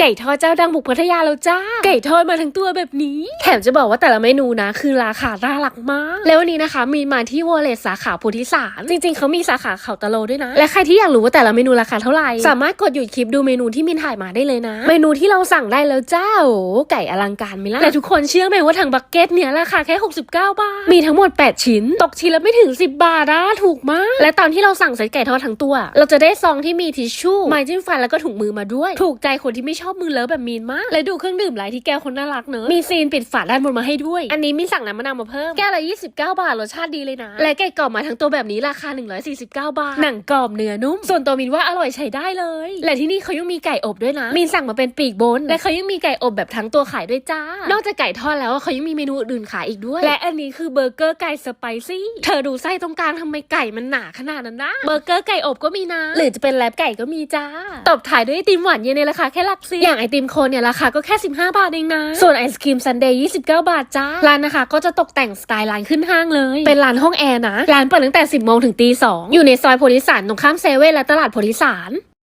ไก่ทอดเจ้าดังบุกพัทยาแล้วจ้า ไก่ทอดมาทั้งตัวแบบนี้ แถมจะบอกว่าแต่ละเมนูนะ คือราคาน่ารักมาก แล้ววันนี้นะคะ มีมาที่วอลเลตสาขาโพุทธิสารจริง ๆ เขามีสาขาเขาตะโลด้วยนะ และใครที่อยากรู้ว่าแต่ละเมนูราคาเท่าไหร่ สามารถกดหยุดคลิปดูเมนูที่มินถ่ายมาได้เลยนะ เมนูที่เราสั่งได้แล้วจ้า โอ้ไก่อลังการไหมล่ะแต่ทุกคนเชื่อไหมว่าทางบักเก็ตเนี่ยราคาแค่ 69 บาท มีทั้งหมด 8 ชิ้น ตกชิ้นละไม่ถึง 10 บาทนะถูกมาก และตอนที่เราสั่งเซตไก่ทอดทั้งตัว เราจะได้ซองที่มีทิชชู่ไม้จิ้มฟันแล้วก็ถุงมือมาด้วย ถูกใจคนที่ไม่ชอบมือเลอะแบบมีนมากและดูเครื่องดื่มไลท์ที่แก้วคนน่ารักเนอะมีซีนปิดฝาด้านบนมาให้ด้วย อันนี้มีสั่งน้ำมะนาวมาเพิ่มแก้วละ29 บาทรสชาติดีเลยนะ และไก่กรอบมาทั้งตัวแบบนี้ราคา 149 บาท หนังกรอบเนื้อนุ่ม ส่วนตัวมินว่าอร่อยใช้ได้เลย และที่นี่เขายังมีไก่อบด้วยนะ มินสั่งมาเป็นปีกบน และเขายังมีไก่อบแบบทั้งตัวขายด้วยจ้า นอกจากไก่ทอดแล้วเขายังมีเมนูอื่นขายอีกด้วย และอันนี้คือเบอร์เกอร์ไก่สไปซี่ เธอดูไส้ตรงกลางทำไมไก่มันหนาขนาดนั้นนะ เบอร์เกอร์ไก่อบก็มีนะ หรือจะเป็นแลบไก่ก็มีจ้า ตบท้ายด้วยไอติมหวานเย็นในราคาแค่หลักสิบอย่างไอติมโคนเนี่ยราคาก็แค่ 15 บาทเองนะ ส่วนไอศครีมซันเดย์29 บาทจ้า ร้านนะคะก็จะตกแต่งสไตล์ร้านขึ้นห้างเลย เป็นร้านห้องแอร์นะ ร้านเปิดตั้งแต่ 10โมงถึงตี2อยู่ในซอยโพธิสารตรงข้ามเซเว่นและตลาดโพธิสาร